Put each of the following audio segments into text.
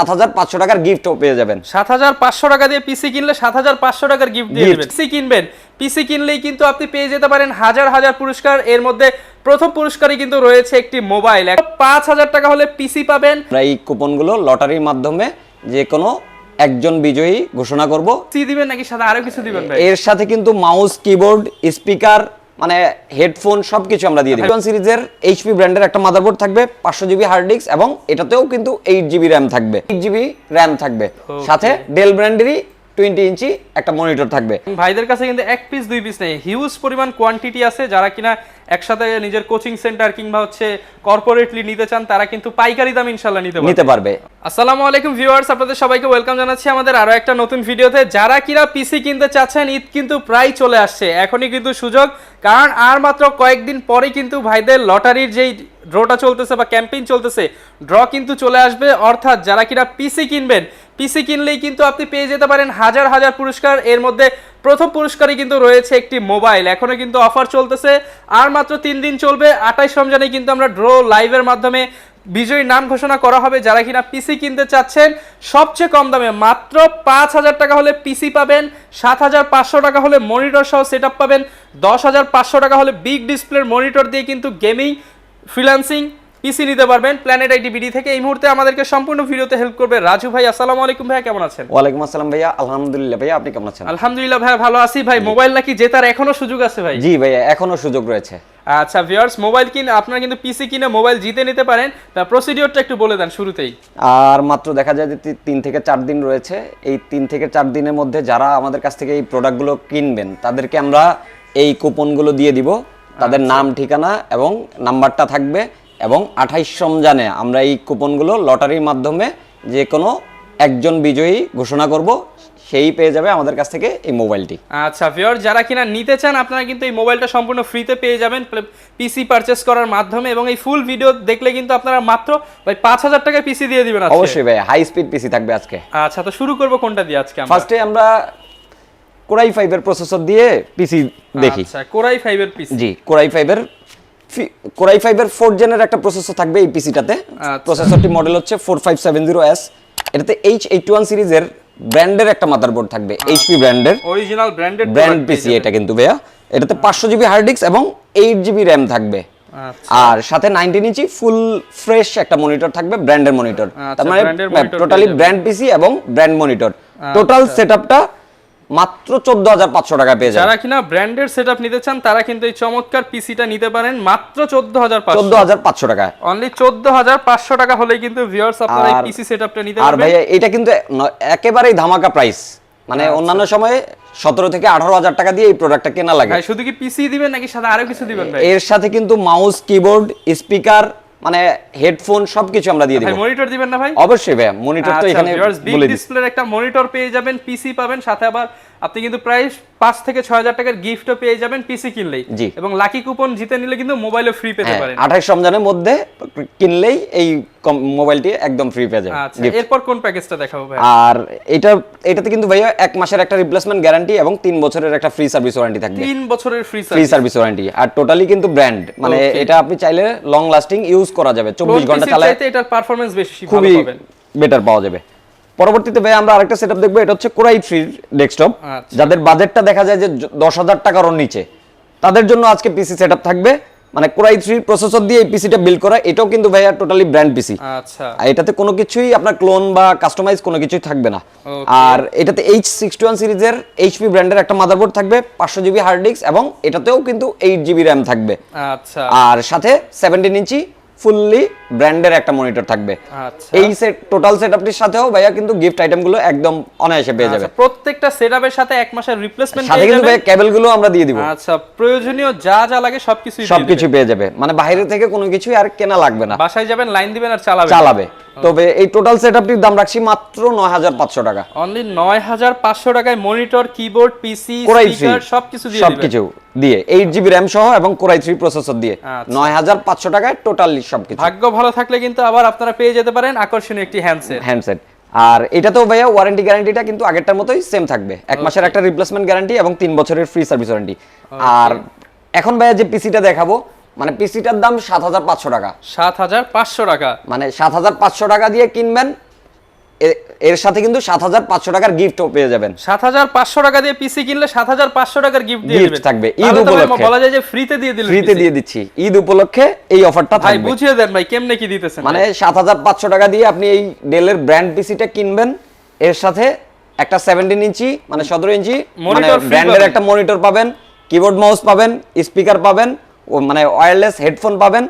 সাত হাজার পাঁচশো টাকার গিফটও পেয়ে যাবেন। সাত হাজার পাঁচশো টাকা দিয়ে পিসি কিনলে সাত হাজার পাঁচশো টাকার গিফট দিয়ে। দেবেন। পিসি কিনবেন। পিসি কিনলেই কিন্তু আপনি পেয়ে যেতে পারেন হাজার হাজার পুরস্কার। এর মধ্যে প্রথম পুরস্কারই কিন্তু রয়েছে একটি মোবাইল। পাঁচ হাজার টাকা হলে পিসি পাবেন। আমরা এই কুপনগুলো লটারির মাধ্যমে যে কোনো একজন বিজয়ী ঘোষণা করব। সি দিবেন নাকি সাথে আরও কিছু দিবেন ভাই? এর সাথে কিন্তু মাউস কিবোর্ড স্পিকার মানে হেডফোন সবকিছু আমরা দিয়ে দিই সিরিজের এইচপি ব্র্যান্ডের একটা মাদারবোর্ড থাকবে পাঁচশো জিবি হার্ড ডিস্ক এবং এটাতেও কিন্তু এইট জিবি র্যাম থাকবে। এইট জিবি র্যাম থাকবে। সাথে ডেল ব্র্যান্ডেরই টোয়েন্টি ইঞ্চি একটা মনিটর থাকবে। ভাইদের কাছে কিন্তু এক পিস দুই পিস নেই। হিউজ পরিমাণ কোয়ান্টিটি আছে। যারা কিনা একসাথে নিজের কোচিং সেন্টার কিংবা হচ্ছে কর্পোরেটলি নিতে চান তারা কিন্তু পাইকারি দাম ইনশাল্লাহ নিতে নিতে পারবে। আসসালামু আলাইকুম ভিউয়ার্স আপনাদের সবাইকে ওয়েলকাম জানাচ্ছি আমাদের আরও একটা নতুন ভিডিওতে। যারা কিনা পিসি কিনতে চাচ্ছেন ঈদ কিন্তু প্রায় চলে আসছে। এখনই কিন্তু সুযোগ কারণ আর মাত্র কয়েকদিন পরে কিন্তু ভাইদের লটারির যেই ড্রটা চলতেছে বা ক্যাম্পেইন চলতেছে ড্র কিন্তু চলে আসবে। অর্থাৎ যারা কিনা পিসি কিনবেন পিসি কিনলেই কিন্তু আপনি পেয়ে যেতে পারেন হাজার হাজার পুরস্কার। এর মধ্যে প্রথম পুরস্কারই কিন্তু রয়েছে একটি মোবাইল। এখনও কিন্তু অফার চলতেছে। আর মাত্র তিন দিন চলবে। আঠাইশ রমজানে কিন্তু আমরা ড্র লাইভের মাধ্যমে বিজয়ী নাম ঘোষণা করা হবে যারা কিনা পিসি কিনতে চাচ্ছেন। সবচেয়ে কম দামে মাত্র পাঁচ হাজার টাকা হলে পিসি পাবেন। সাত হাজার পাঁচশো টাকা হলে মনিটর সহ সেট পাবেন। দশ হাজার পাঁচশো টাকা হলে বিগ ডিসপ্লের মনিটর দিয়ে কিন্তু গেমিং, ফ্রিল্যান্সিং পিসি নিতে পারবেন প্ল্যানেট আইটি বিডি থেকে। এই মুহূর্তে আমাদেরকে সম্পূর্ণ ভিডিওতে হেল্প করবে রাজু ভাই। আসসালামু আলাইকুম ভাই কেমন আছেন? ওয়ালাইকুম আসসালাম ভাইয়া। আলহামদুলিল্লাহ ভাইয়া আপনি কেমন আছেন? আলহামদুলিল্লাহ ভাই ভালো আছি ভাই। মোবাইল নাকি জেতার এখনও সুযোগ আছে ভাই? জি ভাইয়া এখনও সুযোগ রয়েছে। আচ্ছা ভিউয়ার্স মোবাইল কিনে আপনারা কিন্তু পিসি কিনে মোবাইল জিতে নিতে পারেন। তা প্রসিডিওরটা একটু বলে দেন শুরুতেই। আর মাত্র দেখা যায় যে তিন থেকে চার দিন রয়েছে। এই তিন থেকে চার দিনের মধ্যে যারা আমাদের কাছ থেকে এই প্রোডাক্টগুলো কিনবেন তাদেরকে আমরা এই কুপনগুলো দিয়ে দিব। তাদের নাম ঠিকানা এবং নাম্বারটা থাকবে। এবং আঠাইশ রমজানে আমরা এই কুপনগুলো লটারির মাধ্যমে যে কোনো একজন বিজয়ী ঘোষণা করব সেই পেয়ে যাবে আমাদের কাছ থেকে এই মোবাইলটি। আচ্ছা ভিউয়ার যারা কিনা নিতে চান আপনারা কিন্তু এই মোবাইলটা সম্পূর্ণ ফ্রিতে পেয়ে যাবেন পিসি পারচেস করার মাধ্যমে এবং এই ফুল ভিডিও দেখলে কিন্তু আপনারা মাত্র ভাই পাঁচ হাজার টাকায় পিসি দিয়ে দিবেন অবশ্যই ভাই হাই স্পিড পিসি থাকবে আজকে। আচ্ছা তো শুরু করব কোনটা দিয়ে আজকে ফার্স্টে আমরা কোরাই ফাইভের প্রসেসর দিয়ে পিসি দেখি। আচ্ছা কোরাই ফাইভের পিসি জি কোরাই ফাইভের কোরাই ফাইভের ফোর জেনের একটা প্রসেসর থাকবে এই পিসিটাতে। প্রসেসরটি মডেল হচ্ছে four five seven zero S এটাতে এইচ এইট ওয়ান সিরিজের ব্র্যান্ডের একটা মাদারবোর্ড থাকবে এইচপি ব্র্যান্ডের অরিজিনাল ব্র্যান্ডেড ব্র্যান্ড পিসি এটা কিন্তু ভাইয়া। এটাতে পাঁচশো জিবি হার্ড ডিস্ক এবং এইট জিবি র্যাম থাকবে। আচ্ছা। আর সাথে নাইনটিন ইঞ্চি ফুল ফ্রেশ একটা মনিটর থাকবে ব্র্যান্ডের মনিটর আচ্ছা, তার মানে টোটালি ব্র্যান্ড পিসি এবং ব্র্যান্ড মনিটর টোটাল সেট সেটআপটা মাত্র চোদ্দ হাজার পাঁচশো টাকা পেয়ে যারা কিনা ব্র্যান্ডেড সেটআপ নিতে চান তারা কিন্তু এই চমৎকার পিসিটা নিতে পারেন মাত্র চোদ্দ হাজার চোদ্দ হাজার পাঁচশো টাকা অনলি চোদ্দ হাজার পাঁচশো টাকা হলেই কিন্তু ভিউয়ার্স আপনারা এই পিসি সেটআপটা নিতে আর ভাইয়া এটা কিন্তু একেবারেই ধামাকা প্রাইস মানে আচ্ছা। অন্যান্য সময়ে সতেরো থেকে আঠারো হাজার টাকা দিয়ে এই প্রোডাক্টটা কেনা লাগে। শুধু কি পিসি দিবেন নাকি সাথে আরও কিছু দিবেন এর সাথে কিন্তু মাউস কিবোর্ড স্পিকার মানে হেডফোন সবকিছু আমরা দিয়ে দিব। ভাই মনিটর দিবেন না ভাই? অবশ্যই ভাই মনিটর তো এখানে বিগ ডিসপ্লের একটা মনিটর পেয়ে যাবেন পিসি পাবেন সাথে আবার আপনি কিন্তু প্রায় পাঁচ থেকে ছয় হাজার টাকার গিফটও পেয়ে যাবেন পিসি কিনলেই। জি। এবং লাকি কুপন জিতে নিলে কিন্তু মোবাইলও ফ্রি পেতে হ্যাঁ পারেন। আঠাশ রমজানের মধ্যে কিনলেই এই মোবাইলটি একদম ফ্রি পেয়ে যাবে আচ্ছা এরপর কোন প্যাকেজটা দেখাবো ভাই আর এটা এটাতে কিন্তু ভাইয়া এক মাসের একটা রিপ্লেসমেন্ট গ্যারান্টি এবং তিন বছরের একটা ফ্রি সার্ভিস ওয়ারেন্টি থাকবে। তিন বছরের ফ্রি ফ্রি সার্ভিস ওয়ারেন্টি আর টোটালি কিন্তু ব্র্যান্ড মানে এটা আপনি চাইলে লং লাস্টিং ইউজ করা যাবে। চব্বিশ ঘণ্টা চালায় চাইতে এটার পারফরম্যান্স বেশি খুবই বেটার পাওয়া যাবে। পরবর্তীতে ভাই আমরা আরেকটা সেটআপ দেখব এটা হচ্ছে কোরাই থ্রি ডেস্কটপ। যাদের বাজেটটা দেখা যায় যে দশ হাজার টাকারও নিচে। তাদের জন্য আজকে পিসি সেটআপ থাকবে। মানে কোরাই থ্রি প্রসেসর দিয়ে এই পিসিটা বিল্ড করা এটাও কিন্তু ভাইয়া টোটালি ব্র্যান্ড পিসি আচ্ছা। আর এটাতে কোনো কিছুই আপনার ক্লোন বা কাস্টমাইজ কোনো কিছুই থাকবে না। আর এটাতে এইচ সিক্সটি ওয়ান সিরিজের এইচপি ব্র্যান্ডের একটা মাদারবোর্ড থাকবে পাঁচশো জিবি হার্ড ডিস্ক এবং এটাতেও কিন্তু এইট জিবি র্যাম থাকবে। আচ্ছা। আর সাথে সেভেন্টিন ইঞ্চি ফুললি ব্র্যান্ডের একটা মনিটর থাকবে। আচ্ছা। এই সেট টোটাল সেটআপটির সাথেও ভাইয়া কিন্তু গিফট আইটেমগুলো একদম অনায়াসে পেয়ে যাবে। আচ্ছা, প্রত্যেকটা সেটআপের সাথে এক মাসের রিপ্লেসমেন্ট সাথে কিন্তু ভাইয়া কেবলগুলো আমরা দিয়ে দিব। আচ্ছা প্রয়োজনীয় যা যা লাগে সবকিছুই দিয়ে সবকিছু পেয়ে যাবে। মানে বাইরে থেকে কোনো কিছুই আর কেনা লাগবে না। বাসায় যাবেন লাইন দিবেন আর চালাবেন। চালাবে। তবে এই টোটাল সেটআপটির দাম রাখছি মাত্র নয় হাজার পাঁচশো টাকা। অনলি নয় হাজার পাঁচশো টাকায় মনিটর কিবোর্ড পিসি স্পিকার সবকিছু দিয়ে দিবেন। সবকিছু দিয়ে এইট জিবি র্যাম সহ এবং কোরাই থ্রি প্রসেসর দিয়ে। আচ্ছা। নয় হাজার পাঁচশো টাকায় টোটালি সবকিছু। ভাগ্য ভালো থাকলে কিন্তু আবার আপনারা পেয়ে যেতে পারেন আকর্ষণীয় একটি হ্যান্ডসেট হ্যান্ডসেট আর এটাতেও ভাইয়া ওয়ারেন্টি গ্যারান্টিটা কিন্তু আগেরটার মতোই সেম থাকবে। এক মাসের একটা রিপ্লেসমেন্ট গ্যারান্টি এবং তিন বছরের ফ্রি সার্ভিস ওয়ারেন্টি আর এখন ভাইয়া যে পিসিটা দেখাবো মানে পিসিটার দাম সাত হাজার পাঁচশো টাকা। সাত হাজার পাঁচশো টাকা। মানে সাত হাজার পাঁচশো টাকা দিয়ে কিনবেন এর সাথে কিন্তু সাত হাজার পাঁচশো টাকার গিফটও পেয়ে যাবেন। সাত হাজার পাঁচশো টাকা দিয়ে পিসি কিনলে সাত হাজার পাঁচশো টাকার গিফট দিয়ে দিবেন। থাকবে, ঈদ উপলক্ষে। বলা যায় যে ফ্রিতে দিয়ে দিলেন ফ্রিতে দিয়ে দিচ্ছি। ঈদ উপলক্ষে এই অফারটা থাকবে। ভাই বুঝিয়ে দেন ভাই কেমনে কি দিতেছেন মানে সাত হাজার পাঁচশো টাকা দিয়ে আপনি এই ডেলের ব্র্যান্ড পিসিটা কিনবেন। এর সাথে একটা সেভেন্টিন ইঞ্চি মানে সতেরো ইঞ্চি মানে ব্র্যান্ডের একটা মনিটর পাবেন কিবোর্ড মাউস পাবেন স্পিকার পাবেন মানে ওয়্যারলেস হেডফোন পাবেন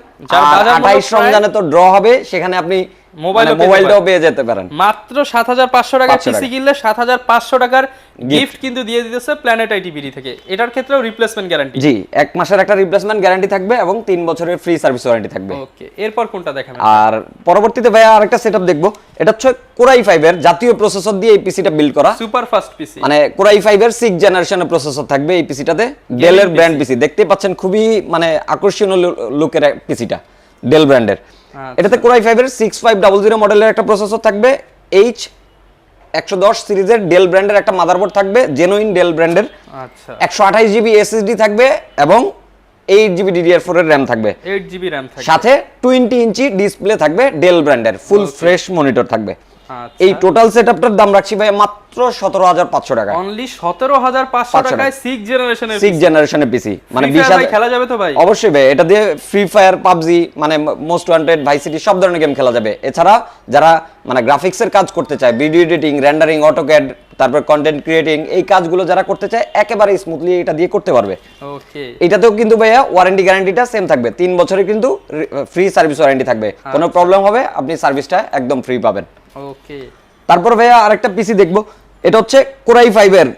আঠাইশ রমজানে তো ড্র হবে সেখানে আপনি মোবাইলটাও পারেন। পেয়ে যেতে পারেন। মাত্র সাত হাজার পাঁচশো টাকার 500 পিসি কিনলে সাত হাজার পাঁচশো টাকার গিফট কিন্তু দিয়ে দিতেছে প্ল্যানেট থেকে। এটার ক্ষেত্রেও রিপ্লেসমেন্ট গ্যারান্টি জি এক মাসের একটা রিপ্লেসমেন্ট গ্যারান্টি থাকবে এবং বছরের ফ্রি সার্ভিস ওয়ারেন্টি থাকবে। ওকে এরপর কোনটা দেখাবেন? আর পরবর্তীতে ভাইয়া আরেকটা সেটআপ দেখব। এটা হচ্ছে কোরাই ফাইভের জাতীয় প্রসেসর দিয়ে এই পিসিটা বিল্ড করা। সুপার ফাস্ট পিসি মানে কোরাই ফাইভের সিক্স জেনারেশনের প্রসেসর থাকবে এই পিসিটাতে ডেলের ব্র্যান্ড পিসি দেখতে পাচ্ছেন খুবই মানে আকর্ষণীয় লুকের পিসিটা ডেল ব্র্যান্ডের। এটাতে কোরাই ফাইভের সিক্স ফাইভ ডাবল জিরো মডেলের একটা প্রসেসর থাকবে এইচ একশো দশ সিরিজের ডেল ব্র্যান্ডের একটা মাদারবোর্ড থাকবে জেনুইন ডেল ব্র্যান্ডের আচ্ছা। একশো আঠাইশ জিবি এসএসডি থাকবে এবং এইট জিবি ডিডিআর ফোর এর র্যাম থাকবে। এইট জিবি র্যাম সাথে টোয়েন্টি ইঞ্চি ডিসপ্লে থাকবে ডেল ব্র্যান্ডের ফুল ফ্রেশ মনিটর থাকবে। আচ্ছা। এই টোটাল সেটআপটার দাম রাখছি ভাই মাত্র সতেরো হাজার পাঁচশো টাকা। অনলি সতেরো হাজার পাঁচশো টাকায় সিক্স জেনারেশনের সিক্স জেনারেশনের পিসি মানে বিশ ভাই হাজার খেলা যাবে তো ভাই? অবশ্যই ভাই এটা দিয়ে ফ্রি ফায়ার পাবজি মানে মোস্ট ওয়ান্টেড ভাই সিটি সব ধরনের গেম খেলা যাবে। এছাড়া যারা মানে গ্রাফিক্সের কাজ করতে চায় ভিডিও এডিটিং রেন্ডারিং অটোক্যাড তারপর কন্টেন্ট ক্রিয়েটিং এই কাজগুলো যারা করতে চায় একেবারে স্মুথলি এটা দিয়ে করতে পারবে। ওকে এটাতেও কিন্তু ভাইয়া ওয়ারেন্টি গ্যারান্টিটা সেম থাকবে। তিন বছরের কিন্তু ফ্রি সার্ভিস ওয়ারেন্টি থাকবে। কোনো প্রবলেম হবে আপনি সার্ভিসটা একদম ফ্রি পাবেন। ওকে তারপর ভাইয়া আরেকটা পিসি দেখব। এটা হচ্ছে কোরাই ফাইভের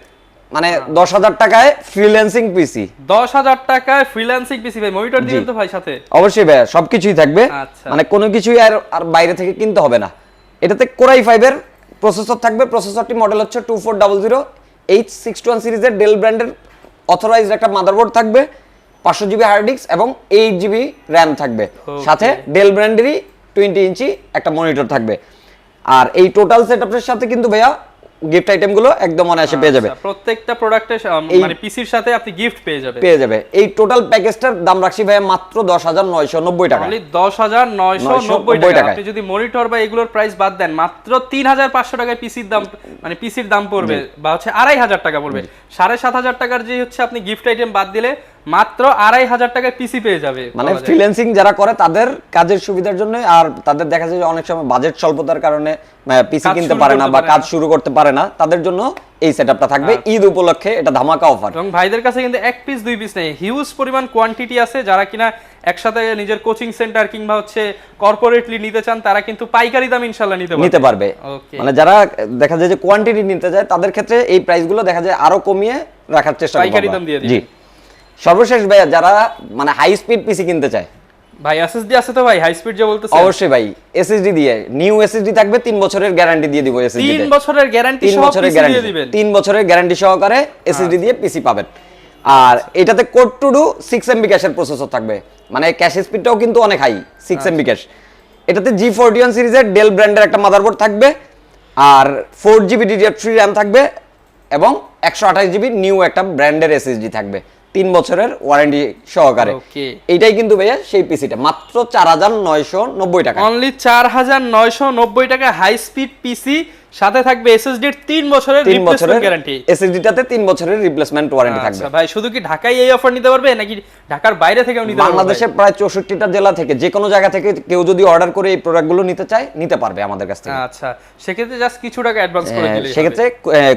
মানে দশ হাজার টাকায় ফ্রিল্যান্সিং পিসি দশ হাজার টাকায় ফ্রিল্যান্সিং পিসি ভাই মনিটর দিবেন তো ভাই সাথে? অবশ্যই ভাইয়া সবকিছুই থাকবে। আচ্ছা। মানে কোনো কিছুই আর আর বাইরে থেকে কিনতে হবে না। এটাতে কোরাই ফাইভের প্রসেসর থাকবে। প্রসেসরটি মডেল হচ্ছে two four double zero H six one সিরিজের ডেল ব্র্যান্ডের অথরাইজড একটা মাদারবোর্ড থাকবে পাঁচশো জিবি হার্ড ডিস্ক এবং এইট জিবি র্যাম থাকবে। সাথে ডেল ব্র্যান্ডেরই টোয়েন্টি ইঞ্চি একটা মনিটর থাকবে। আর এই টোটাল সেটআপের সাথে কিন্তু ভাইয়া গিফট আইটেমগুলো একদম অনায়াসে পেয়ে যাবে। আচ্ছা, প্রত্যেকটা প্রোডাক্টের মানে পিসির সাথে আপনি গিফট পেয়ে যাবেন পেয়ে যাবে। এই টোটাল প্যাকেজটার দাম রাখছি ভাইয়া মাত্র দশ হাজার নয়শো নব্বই টাকা অনলি দশ হাজার নয়শো নব্বই 990 টাকা। আপনি যদি মনিটর বা এগুলোর প্রাইস বাদ দেন মাত্র তিন হাজার পাঁচশো টাকায় পিসির দাম মানে পিসির দাম পড়বে বা হচ্ছে আড়াই হাজার টাকা পড়বে। সাড়ে সাত হাজার টাকার যে হচ্ছে আপনি গিফট আইটেম বাদ দিলে মাত্র আড়াই হাজার টাকায় পিসি পেয়ে যাবে মানে ফ্রিল্যান্সিং যারা করে তাদের কাজের সুবিধার জন্য আর তাদের দেখা যায় যে অনেক সময় বাজেট স্বল্পতার কারণে পিসি কিনতে পারে না বা কাজ শুরু করতে পারে না তাদের জন্য এই সেটআপটা থাকবে ঈদ উপলক্ষে এটা ধামাকা অফার এবং ভাইদের কাছে কিন্তু এক পিস দুই পিস নেই। হিউজ পরিমাণ কোয়ান্টিটি আছে যারা কিনা একসাথে নিজের কোচিং সেন্টার কিংবা হচ্ছে কর্পোরেটলি নিতে চান তারা কিন্তু পাইকারি দাম ইনশাল্লাহ নিতে নিতে পারবে। মানে যারা দেখা যায় যে কোয়ান্টিটি নিতে যায় তাদের ক্ষেত্রে এই প্রাইসগুলো দেখা যায় আরও কমিয়ে রাখার চেষ্টা পাইকারি দাম দিয়ে দিবেন। সর্বশেষ ভাইয়া যারা মানে হাই স্পিড পিসি কিনতে চায়। ভাই এসএসডি আছে তো ভাই হাই স্পিড যে বলতেছে। অবশ্যই ভাই এসএসডি দিয়ে নিউ এসএসডি থাকবে তিন বছরের গ্যারান্টি দিয়ে দিব এসএসডি তিন বছরের গ্যারান্টি সহ পিসি দিয়ে দিবেন। তিন বছরের গ্যারান্টি সহকারে এসএসডি দিয়ে পিসি পাবেন। আর এটাতে core two duo six MB ক্যাশের প্রসেসর থাকবে। মানে ক্যাশ স্পিডটাও কিন্তু অনেক হাই সিক্স এমবি ক্যাশ এটাতে জি ফোরটি ওয়ান সিরিজের ডেল ব্র্যান্ডের একটা মাদারবোর্ড থাকবে আর four GB DDR three RAM থাকবে এবং একশো আঠাশ জিবি নিউ একটা ব্র্যান্ডের এসএসডি থাকবে। তিন বছরের ওয়ারেন্টি সহকারে। এটাই কিন্তু ভাইয়া সেই পিসিটা মাত্র চার হাজার নয়শো নব্বই টাকা। অনলি চার হাজার নয়শো নব্বই টাকা হাই স্পিড পিসি সাথে থাকবে এসএসডি এর তিন বছরের রিপ্লেসমেন্ট গ্যারান্টি এসএসডিটাতে তিন বছরের রিপ্লেসমেন্ট ওয়ারেন্টি থাকবে। আচ্ছা ভাই শুধু কি ঢাকায় এই অফার নিতে পারবে নাকি ঢাকার বাইরে থেকেও নিতে পারবে বাংলাদেশের প্রায় চৌষট্টিটা জেলা থেকে যে কোনো জায়গা থেকে কেউ যদি অর্ডার করে এই প্রোডাক্টগুলো নিতে চায় নিতে পারবে আমাদের কাছ থেকে। আচ্ছা সেক্ষেত্রে জাস্ট কিছু টাকা অ্যাডভান্স করে হ্যাঁ, দিলেই সেক্ষেত্রে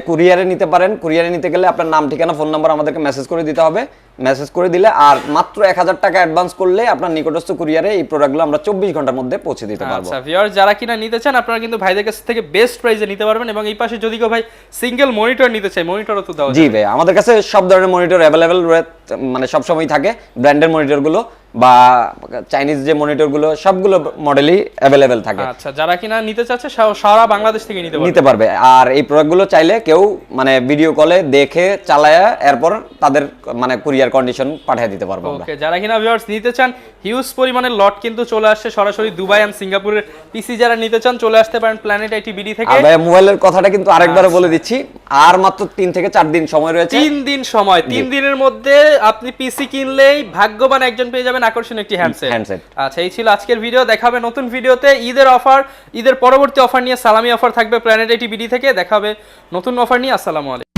কুরিয়ারে নিতে পারেন। কুরিয়ারে নিতে গেলে আপনার নাম ঠিকানা ফোন নাম্বার আমাদেরকে মেসেজ করে দিতে হবে। মেসেজ করে দিলে আর মাত্র এক হাজার টাকা অ্যাডভান্স করলে আপনার নিকটস্থ কুরিয়ারে এই প্রোডাক্টগুলো আমরা চব্বিশ ঘণ্টার মধ্যে পৌঁছে দিতে পারব। আচ্ছা ভিউয়ার যারা কিনা নিতে চান আপনারা কিন্তু ভাইদের কাছ থেকে বেস্ট প্রাইসে নিতে পারবেন এবং এই পাশে যদি কেউ ভাই সিঙ্গেল মনিটর নিতে চাই মনিটরও তো দেওয়া জি ভাই আমাদের কাছে সব ধরনের মনিটর অ্যাভেলেবেল মানে সবসময় থাকে। ব্র্যান্ডের মনিটরগুলো বা চাইনিজ যে মনিটরগুলো সবগুলো মডেলই অ্যাভেলেবেল থাকে। আচ্ছা যারা কিনা নিতে চাচ্ছে সারা বাংলাদেশ থেকে নিতে পারবে। নিতে পারবে। আর এই প্রোডাক্টগুলো চাইলে কেউ মানে ভিডিও কলে দেখে চালায়া এরপর তাদের মানে কুরিয়ার কন্ডিশন পাঠিয়ে দিতে পারব ওকে যারা কিনা ভিউয়ার্স নিতে চান হিউজ পরিমাণের লট কিন্তু চলে আসছে সরাসরি দুবাই এন্ড সিঙ্গাপুরের পিসি যারা নিতে চান চলে আসতে পারেন প্ল্যানেট আইটি বিডি থেকে। আর ভাই মোবাইলের কথাটা কিন্তু আরেকবার বলে দিচ্ছি আর মাত্র তিন থেকে চার দিন সময় রয়েছে। তিন দিন সময় তিন দিনের মধ্যে আপনি পিসি কিনলেই ভাগ্যবান একজন পেয়ে যাবেন পাবেন আকর্ষণীয় একটি হ্যান্ডসেট হ্যান্ডসেট আচ্ছা এই ছিল আজকের ভিডিও দেখাবে নতুন ভিডিওতে ঈদের অফার ঈদের পরবর্তী অফার নিয়ে সালামি অফার থাকবে প্ল্যানেট এটি বিডি থেকে। দেখাবে নতুন অফার নিয়ে। আসসালামু আলাইকুম।